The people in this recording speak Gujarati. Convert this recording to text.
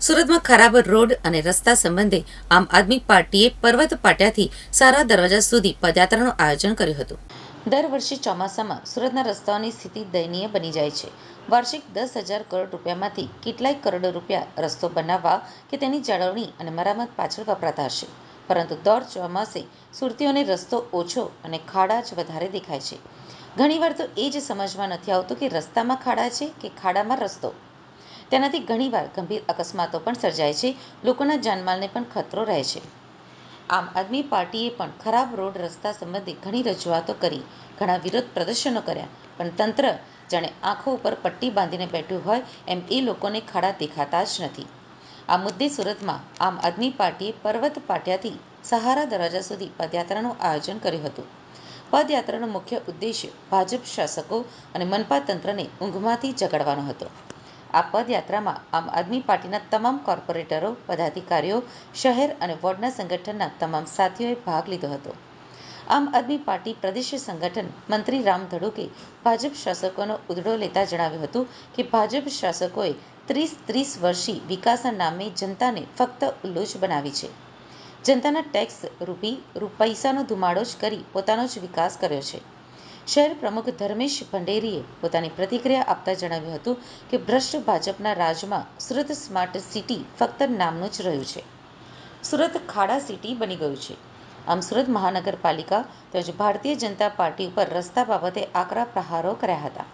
સુરતમાં ખરાબ રોડ અને રસ્તા સંબંધે આમ આદમી પાર્ટીએ પર્વત પાટિયાથી સારા દરવાજા સુધી પદયાત્રાનું આયોજન કર્યું હતું. દર વર્ષે ચોમાસામાં સુરતના રસ્તાઓની સ્થિતિ દયનીય બની જાય છે. વાર્ષિક દસ હજાર કરોડ રૂપિયામાંથી કેટલાય કરોડો રૂપિયા રસ્તો બનાવવા કે તેની જાળવણી અને મરામત પાછળ વપરાતા હશે. પરંતુ દર ચોમાસે સુરતીઓને રસ્તો ઓછો અને ખાડા જ વધારે દેખાય છે. ઘણીવાર તો એ જ સમજમાં નથી આવતું કે રસ્તામાં ખાડા છે કે ખાડામાં રસ્તો. તેનાથી ઘણીવાર ગંભીર અકસ્માતો પણ સર્જાય છે. લોકોના જાનમાલને પણ ખતરો રહે છે. આમ આદમી પાર્ટીએ પણ ખરાબ રોડ રસ્તા સંબંધે ઘણી રજૂઆતો કરી. ઘણા વિરોધ પ્રદર્શનો કર્યા. પણ તંત્ર જાણે આંખો ઉપર પટ્ટી બાંધીને બેઠું હોય એમ એ લોકોને ખાડા દેખાતા જ નથી. આ મુદ્દે સુરતમાં આમ આદમી પાર્ટીએ પર્વત પાટિયાથી સહારા દરવાજા સુધી પદયાત્રાનું આયોજન કર્યું હતું. પદયાત્રાનો મુખ્ય ઉદ્દેશ્ય ભાજપ શાસકો અને મનપા તંત્રને ઊંઘમાંથી જગાડવાનો હતો. આ પદયાત્રામાં આમ આદમી પાર્ટીના તમામ કોર્પોરેટરો, પદાધિકારીઓ, શહેર અને વોર્ડના સંગઠનના તમામ સાથીઓએ ભાગ લીધો હતો. આમ આદમી પાર્ટી પ્રદેશ સંગઠન મંત્રી રામ ધડુકે ભાજપ શાસકોનો ઉધડો લેતા જણાવ્યું હતું કે ભાજપ શાસકોએ ત્રીસ ત્રીસ વર્ષી વિકાસના નામે જનતાને ફક્ત ઉલ્લુચ બનાવી છે. જનતાના ટેક્સ રૂપી પૈસાનો ધુમાડો જ કરી પોતાનો જ વિકાસ કર્યો છે. શહેર પ્રમુખ ધર્મેશ ભંડેરીએ પોતાની પ્રતિક્રિયા આપતા જણાવ્યું હતું કે ભ્રષ્ટ ભાજપના રાજમાં સુરત સ્માર્ટ સિટી ફક્ત નામનું જ રહ્યું છે. સુરત ખાડા સિટી બની ગયું છે. આમ સુરત મહાનગરપાલિકા તેમજ ભારતીય જનતા પાર્ટી ઉપર રસ્તા બાબતે આકરા પ્રહારો કર્યા હતા.